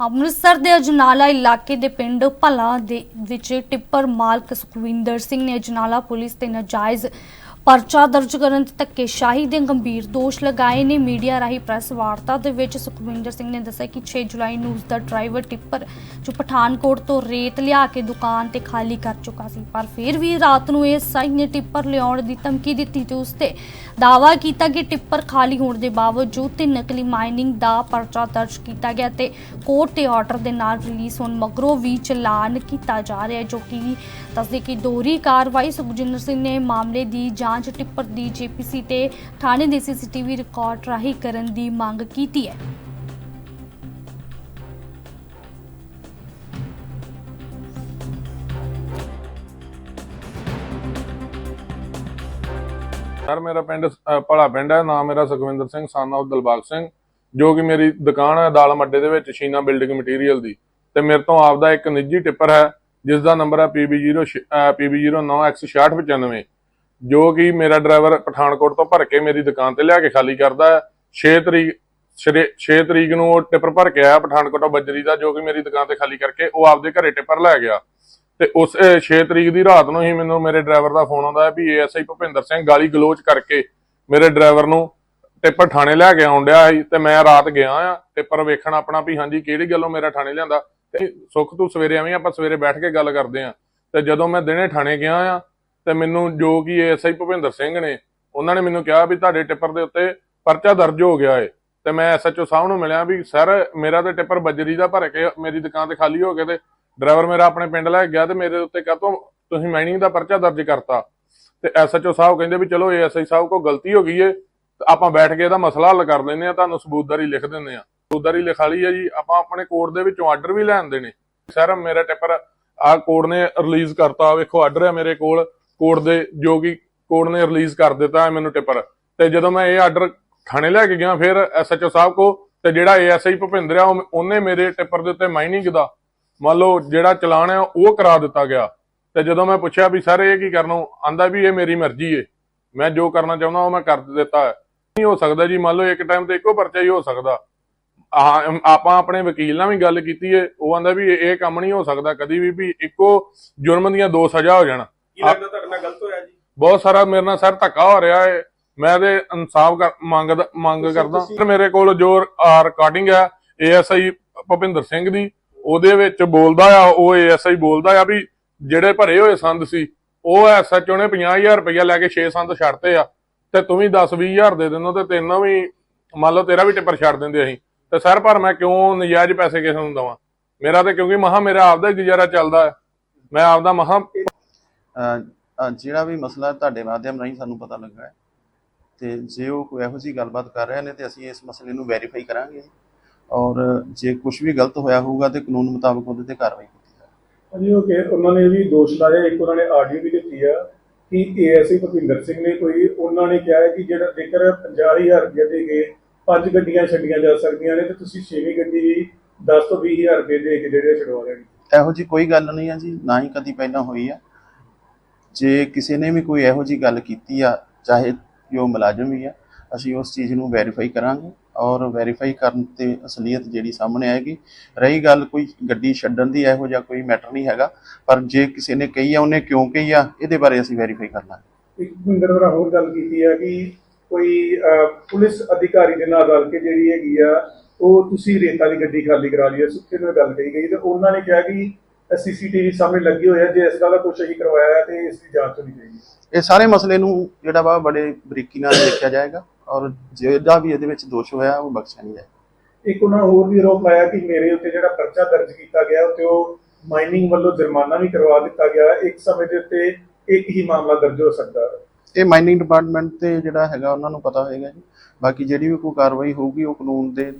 ਅੰਮ੍ਰਿਤਸਰ ਦੇ ਅਜਨਾਲਾ ਇਲਾਕੇ ਦੇ ਪਿੰਡ ਭਲਾ ਦੇ ਵਿੱਚ ਟਿੱਪਰ ਮਾਲਕ ਸੁਖਵਿੰਦਰ ਸਿੰਘ ਨੇ ਅਜਨਾਲਾ ਪੁਲਿਸ ਤੇ ਨਾਜਾਇਜ਼ ਪਰਚਾ ਦਰਜ ਕਰਨ ਤੇ ਧੱਕੇਸ਼ਾਹੀ ਦੇ ਗੰਭੀਰ ਦੋਸ਼ ਲਗਾਏ ਨੇ। ਮੀਡੀਆ ਰਾਹੀਂ ਪ੍ਰੈਸ ਵਾਰਤਾ ਦੇ ਵਿੱਚ ਸੁਖਵਿੰਦਰ ਸਿੰਘ ਨੇ ਦੱਸਿਆ ਕਿ 6 ਜੁਲਾਈ ਨੂੰ ਉਸ ਦਾ ਡਰਾਈਵਰ ਟਿੱਪਰ, ਜੋ ਪਠਾਨਕੋਟ ਤੋਂ ਰੇਤ ਲਿਆ ਕੇ ਦੁਕਾਨ ਤੇ ਖਾਲੀ ਕਰ ਚੁੱਕਾ ਸੀ, ਪਰ ਫਿਰ ਵੀ ਰਾਤ ਨੂੰ ਇਹ ਸਾਈ ਨੇ ਟਿੱਪਰ ਲਿਆਉਣ ਦੀ ਧਮਕੀ ਦਿੱਤੀ ਤੇ ਉਸ ਤੇ ਦਾਅਵਾ ਕੀਤਾ ਕਿ ਟਿੱਪਰ ਖਾਲੀ ਹੋਣ ਦੇ ਬਾਵਜੂਦ ਤੇ ਨਕਲੀ ਮਾਈਨਿੰਗ ਦਾ ਪਰਚਾ ਦਰਜ ਕੀਤਾ ਗਿਆ ਤੇ ਕੋਰਟ ਦੇ ਆਰਡਰ ਦੇ ਨਾਲ ਰਿਲੀਜ਼ ਹੋਣ ਮਗਰੋਂ ਵੀ ਚਲਾਨ ਕੀਤਾ ਜਾ ਰਿਹਾ ਜੋ ਕਿ ਦੱਸਦੇ ਕਿ ਦੋਹਰੀ ਕਾਰਵਾਈ ਸੁਖਜਿੰਦਰ ਸਿੰਘ ਨੇ ਮਾਮਲੇ ਦੀ ਜਾਂਚ ਟਿੱਪਰ ਦੀ ਜੀਪੀਸੀ ਤੇ ਥਾਣੇ ਦੇ ਸੀਸੀਟੀਵੀ ਰਿਕਾਰਡ ਰਾਹੀਂ ਕਰਨ ਦੀ ਮੰਗ ਕੀਤੀ ਹੈ। ਸਰ ਮੇਰਾ ਪਿੰਡ ਅ, ਭਲਾ ਪਿੰਡ ਹੈ। ਨਾਮ ਮੇਰਾ ਸੁਖਵਿੰਦਰ ਸਿੰਘ ਸਨ of ਦਿਲਬਾਗ ਸਿੰਘ ਜੋ ਕਿ ਮੇਰੀ ਦੁਕਾਨ ਹੈ ਦਾਲ ਮੱਡੇ ਦੇ ਵਿੱਚ ਸ਼ੀਨਾ ਬਿਲਡਿੰਗ ਮਟੀਰੀਅਲ ਦੀ। ਤੇ ਮੇਰੇ ਤੋਂ ਆਪਦਾ ਇੱਕ ਨਿੱਜੀ ਟਿੱਪਰ ਹੈ ਜਿਸ ਦਾ ਨੰਬਰ ਹੈ PB0 PB09X6695 ਜੋ ਕਿ ਮੇਰਾ ਡਰਾਈਵਰ ਪਠਾਨਕੋਟ ਤੋਂ ਭਰ ਕੇ ਮੇਰੀ ਦੁਕਾਨ ਤੇ ਲਿਆ ਕੇ ਖਾਲੀ ਕਰਦਾ ਹੈ। 6 ਤਰੀਕ 6 ਤਰੀਕ ਨੂੰ ਉਹ ਟਿੱਪਰ ਭਰ ਕੇ ਆਇਆ ਪਠਾਨਕੋਟੋਂ ਬੱਜਰੀ ਦਾ, ਜੋ ਕਿ ਮੇਰੀ ਦੁਕਾਨ ਤੇ ਖਾਲੀ ਕਰਕੇ ਉਹ ਆਪਦੇ ਘਰੇ ਟਿੱਪਰ ਲੈ ਗਿਆ। ਤੇ ਉਸ 6 ਤਰੀਕ ਦੀ ਰਾਤ ਨੂੰ ਹੀ ਮੈਨੂੰ ਮੇਰੇ ਡਰਾਈਵਰ ਦਾ ਫੋਨ ਆਉਂਦਾ ਵੀ ਏਐਸਆਈ ਭੁਪਿੰਦਰ ਸਿੰਘ ਗਾਲੀ ਗਲੋਚ ਕਰਕੇ ਮੇਰੇ ਡਰਾਈਵਰ ਨੂੰ ਟਿੱਪਰ ਥਾਣੇ ਲੈ ਕੇ ਆਉਣ ਡਿਆ ਸੀ ਤੇ ਮੈਂ ਰਾਤ ਗਿਆ ਆ ਟਿੱਪਰ ਵੇਖਣ ਆਪਣਾ ਵੀ ਹਾਂਜੀ ਕਿਹੜੀ ਗੱਲੋਂ ਮੇਰਾ ਥਾਣੇ ਲਿਆਂਦਾ। ਸੁੱਖ ਤੂੰ ਸਵੇਰੇ ਆਵੀਂ ਆਪਾਂ ਸਵੇਰੇ ਬੈਠ ਕੇ ਗੱਲ ਕਰਦੇ ਆ ਤੇ ਜਦੋਂ ਮੈਂ ਦਿਨੇ ਥਾਣੇ ਗਿਆ ਆ ਤੇ ਮੈਨੂੰ ਜੋ ਕਿ ਏਐਸਆਈ ਭੁਪਿੰਦਰ ਸਿੰਘ ਨੇ, ਉਹਨਾਂ ਨੇ ਮੈਨੂੰ ਕਿਹਾ ਵੀ ਤੁਹਾਡੇ ਟਿੱਪਰ ਦੇ ਉੱਤੇ ਪਰਚਾ ਦਰਜ ਹੋ ਗਿਆ ਏ। ਤੇ ਮੈਂ ਐਸਐਚਓ ਸਾਹਿਬ ਨੂੰ ਮਿਲਿਆ ਵੀ, ਸਰ, ਮੇਰਾ ਤੇ ਟਿੱਪਰ ਬੱਜਰੀ ਦਾ ਭਰ ਕੇ ਮੇਰੀ ਦੁਕਾਨ ਤੇ ਖਾਲੀ ਹੋ ਗਿਆ ਤੇ ਡਰਾਈਵਰ ਮੇਰਾ ਆਪਣੇ ਪਿੰਡ ਲੈ ਗਿਆ ਤੇ ਮੇਰੇ ਉੱਤੇ ਕਾਹਤੋਂ ਤੁਸੀਂ ਮਾਈਨਿੰਗ ਦਾ ਪਰਚਾ ਦਰਜ ਕਰਤਾ? ਤੇ ਐਸਐਚਓ ਸਾਹਿਬ ਕਹਿੰਦੇ ਵੀ, ਚਲੋ ਏਐਸਆਈ ਸਾਹਿਬ ਕੋ ਗਲਤੀ ਹੋ ਗਈ ਏ, ਤੇ ਆਪਾਂ ਬੈਠ ਕੇ ਇਹਦਾ ਮਸਲਾ ਹੱਲ ਕਰ ਲੈਂਦੇ ਆ ਤੁਹਾਨੂੰ ਸਬੂਤਦਾਰੀ ਲਿਖ ਦਿੰਦੇ ਆ ਸਬੂਤਦਾਰੀ ਲਿਖਾ ਲਈ ਆ ਜੀ, ਆਪਾਂ ਆਪਣੇ ਕੋਰਟ ਦੇ ਵਿੱਚੋਂ ਆਰਡਰ ਵੀ ਲੈ ਆਂਦੇ ਨੇ ਸਰ, ਮੇਰਾ ਟਿੱਪਰ ਆ ਕੋਰਟ ਨੇ ਰਿਲੀਜ਼ ਕਰਤਾ, ਵੇਖੋ ਆਰਡਰ ਹੈ ਮੇਰੇ ਕੋਲ ਕੋਰਟ ਦੇ ਜੋ ਕਿ ਕੋਰਟ ਨੇ ਰਿਲੀਜ਼ ਕਰ ਦਿੱਤਾ ਮੈਨੂੰ ਟਿੱਪਰ। ਤੇ ਜਦੋਂ ਮੈਂ ਇਹ ਆਰਡਰ ਥਾਣੇ ਲੈ ਕੇ ਗਿਆ, ਫਿਰ ਐਸਐਚਓ ਸਾਹਿਬ ਕੋ ਤੇ ਜਿਹੜਾ ਏਐਸਆਈ ਭੁਪਿੰਦਰ ਆ ਉਹਨੇ ਮੇਰੇ ਟਿੱਪਰ ਦੇ ਉੱਤੇ ਮਾਈਨਿੰਗ ਦਾ, ਮੰਨ ਲਓ ਜਿਹੜਾ ਚਲਾਨ ਹੈ ਉਹ ਕਰਾ ਦਿੱਤਾ ਗਿਆ। ਤੇ ਜਦੋਂ ਮੈਂ ਪੁੱਛਿਆ ਵੀ, ਸਰ, ਇਹ ਕੀ ਕਰਨੋਂ? ਆਂਦਾ ਵੀ, ਇਹ ਮੇਰੀ ਮਰਜ਼ੀ ਏ। ਮੈਂ ਜੋ ਕਰਨਾ ਚਾਹੁੰਦਾ, ਉਹ ਮੈਂ ਕਰ ਦਿੱਤਾ ਹੈ। ਨਹੀਂ ਹੋ ਸਕਦਾ ਜੀ, ਮੰਨ ਲਓ ਇੱਕ ਟਾਈਮ ਤੇ ਇੱਕੋ ਪਰਚਾ ਹੀ ਹੋ ਸਕਦਾ। ਆਪਾਂ ਆਪਣੇ ਵਕੀਲ ਨਾਲ ਵੀ ਗੱਲ ਕੀਤੀ ਏ। ਉਹ ਆਂਦਾ ਵੀ ਇਹ ਇਹ ਕੰਮ ਨਹੀਂ ਹੋ ਸਕਦਾ ਕਦੀ ਵੀ ਵੀ ਇੱਕੋ ਜੁਰਮ ਦੀਆਂ ਦੋ ਸਜ਼ਾ ਹੋ ਜਾਣ। ਕੀ ਲੱਗਦਾ ਤੁਹਾਡੇ ਨਾਲ ਗਲਤ ਹੋਇਆ ਜੀ? ਬਹੁਤ ਸਾਰਾ ਮੇਰੇ ਨਾਲ ਸਰ ਧੱਕਾ ਹੋ ਰਿਹਾ ਹੈ ਮੈਂ ਤੇ ਇਨਸਾਫ ਮੰਗਦਾ ਮੰਗ ਕਰਦਾ। ਮੇਰੇ ਕੋਲ ਜੋ ਰਿਕਾਰਡਿੰਗ ਹੈ ਏਐਸਆਈ ਭੁਪਿੰਦਰ ਸਿੰਘ ਦੀ ਉਹਦੇ ਵਿੱਚ ਬੋਲਦਾ ਆ ਉਹ ਏਐਸਆਈ ਬੋਲਦਾ ਆ ਵੀ ਜਿਹੜੇ ਭਰੇ ਹੋਏ ਸੰਦ ਸੀ ਉਹ ਐਸਐਚਓ ਨੇ 50000 ਰੁਪਇਆ ਲੈ ਕੇ 6 ਸੰਦ ਛੱਡਤੇ ਆ। ਤੇ ਤੂੰ ਵੀ 10 20000 ਦੇ ਦਿੰਦਾ ਤੇ ਤੈਨੂੰ ਵੀ ਮੰਨ ਲਓ ਤੇਰਾ ਵੀ ਟਿੱਪਰ ਛੱਡ ਦਿੰਦੇ ਅਸੀਂ। ਤੇ ਸਰ ਪਰ ਮੈਂ ਕਿਉਂ ਨਜਾਇਜ਼ ਪੈਸੇ ਕਿਸੇ ਨੂੰ ਦਵਾਂ? ਮੇਰਾ ਤੇ ਕਿਉਂਕਿ ਮਹਾ ਮੇਰਾ ਆਪਦਾ ਗੁਜ਼ਾਰਾ ਚੱਲਦਾ ਮੈਂ ਆਪਦਾ ਮਹਾ ਜਿਹੜਾ ਵੀ ਮਸਲਾ ਤੁਹਾਡੇ ਮਾਧਿਅਮ ਰਾਹੀਂ ਸਾਨੂੰ ਪਤਾ ਲੱਗਾ ਹੈ ਤੇ ਜੇ ਉਹ ਕੋਈ ਇਹੋ ਜਿਹੀ ਗੱਲਬਾਤ ਕਰ ਰਹੇ ਨੇ ਤੇ ਅਸੀਂ ਇਸ ਮਸਲੇ ਨੂੰ ਵੈਰੀਫਾਈ ਕਰਾਂਗੇ ਔਰ ਜੇ ਕੁਝ ਵੀ ਗਲਤ ਹੋਇਆ ਹੋਊਗਾ ਤੇ ਕਾਨੂੰਨ ਮੁਤਾਬਕ ਉਹਦੇ ਤੇ ਕਾਰਵਾਈ ਕੀਤੀ ਜਾਵੇਗੀ ਹਾਂਜੀ ਉਹ ਕਿ ਉਹਨਾਂ ਨੇ ਵੀ ਦੋਸ਼ ਲਾਇਆ ਇੱਕ ਉਹਨਾਂ ਨੇ ਆਡੀਓ ਵੀ ਦਿੱਤੀ ਆ ਕਿ ਏਐਸਆਈ ਭੁਪਿੰਦਰ ਸਿੰਘ ਨੇ ਕੋਈ ਉਹਨਾਂ ਨੇ ਕਿਹਾ ਹੈ ਕਿ ਜਿਹੜਾ ਜੇਕਰ 50000 ਰੁਪਏ ਦੇ ਕੇ ਪੰਜ ਗੱਡੀਆਂ ਛੱਡੀਆਂ ਜਾ ਸਕਦੀਆਂ ਨੇ ਤੇ ਤੁਸੀਂ ਛੇਵੀਂ ਗੱਡੀ ਵੀ 10 ਤੋਂ 20000 ਰੁਪਏ ਦੇ ਕੇ ਜਿਹੜੇ ਛਡਵਾ ਲੈਣੀ। ਇਹੋ ਜਿਹੀ ਕੋਈ ਗੱਲ ਨਹੀਂ ਹੈ ਜੀ ਨਾ ਹੀ ਕਦੀ ਪਹਿਲਾਂ ਹੋਈ ਆ। ਜੇ ਕਿਸੇ ਨੇ ਵੀ ਕੋਈ ਇਹੋ ਜਿਹੀ ਗੱਲ ਕੀਤੀ ਆ, ਚਾਹੇ ਜੋ ਮੁਲਾਜ਼ਮ ਵੀ ਆ, ਅਸੀਂ ਉਸ ਚੀਜ਼ ਨੂੰ ਵੈਰੀਫਾਈ ਕਰਾਂਗੇ ਔਰ ਵੈਰੀਫਾਈ ਕਰਨ ਤੇ ਅਸਲੀਅਤ ਜਿਹੜੀ ਸਾਹਮਣੇ ਆਏਗੀ। ਰਹੀ ਗੱਲ ਕੋਈ ਗੱਡੀ ਛੱਡਣ ਦੀ ਇਹੋ ਜਿਹਾ ਕੋਈ ਮੈਟਰ ਨਹੀਂ ਹੈਗਾ, ਪਰ ਜੇ ਕਿਸੇ ਨੇ ਕਹੀ ਆ, ਉਹਨੇ ਕਿਉਂ ਕਹੀ ਆ, ਇਹਦੇ ਬਾਰੇ ਅਸੀਂ ਵੈਰੀਫਾਈ ਕਰ ਲਾਂਗੇ। ਇੱਕ ਭੁਪਿੰਦਰ ਵਰਾ ਹੋਰ ਗੱਲ ਕੀਤੀ ਆ ਕਿ ਕੋਈ ਪੁਲਿਸ ਅਧਿਕਾਰੀ ਦੇ ਨਾਲ ਰਲ ਕੇ ਜਿਹੜੀ ਹੈਗੀ ਆ, ਉਹ ਤੁਸੀਂ ਰੇਤਾ ਦੀ ਗੱਡੀ ਖਾਲੀ ਕਰਾ ਲਈ ਸੁੱਖੇ ਨਾਲ ਗੱਲ ਕਹੀ ਗਈ ਤੇ ਉਹਨਾਂ ਨੇ ਕਿਹਾ ਕਿ ਸੀਸੀਟੀਵੀ ਸਾਹਮਣੇ ਲੱਗੇ ਹੋਏ ਆ ਜੇ ਇਸ ਗੱਲ ਦਾ ਕੁਝ ਅਸੀਂ ਕਰਵਾਇਆ ਹੈ ਤੇ ਇਸ ਦੀ ਜਾਂਚ ਹੋਣੀ ਚਾਹੀਦੀ ਇਹ ਸਾਰੇ ਮਸਲੇ ਨੂੰ ਜਿਹੜਾ ਵਾ ਬੜੇ ਬਰੀਕੀ ਨਾਲ ਦੇਖਿਆ ਜਾਏਗਾ ਔਰ ਜਿਹੜਾ ਵੀ ਇਹਦੇ ਵਿੱਚ ਦੋਸ਼ ਹੋਇਆ ਉਹ ਬਖਸ਼ਿਆ ਨਹੀਂ ਜਾਏਗਾ। ਇੱਕ ਉਹਨਾਂ ਹੋਰ ਵੀ ਆਰੋਪ ਲਾਇਆ ਕਿ ਮੇਰੇ ਉੱਤੇ ਜਿਹੜਾ ਪਰਚਾ ਦਰਜ ਕੀਤਾ ਗਿਆ ਉੱਤੇ ਉਹ ਮਾਈਨਿੰਗ ਵੱਲੋਂ ਜੁਰਮਾਨਾ ਵੀ ਕਰਵਾ ਦਿੱਤਾ ਗਿਆ। ਇੱਕ ਸਮੇਂ ਦੇ ਉੱਤੇ ਇੱਕ ਹੀ ਮਾਮਲਾ ਦਰਜ ਹੋ ਸਕਦਾ ਹੈ। ਇਹ ਮਾਈਨਿੰਗ ਡਿਪਾਰਟਮੈਂਟ ਤੇ ਜਿਹੜਾ ਹੈਗਾ ਉਹਨਾਂ ਨੂੰ ਪਤਾ ਹੋਏਗਾ ਜੀ। ਬਾਕੀ ਜਿਹੜੀ ਵੀ ਕੋਈ ਕਾਰਵਾਈ ਹੋਊਗੀ ਉਹ ਕਾਨੂੰਨ ਦੇ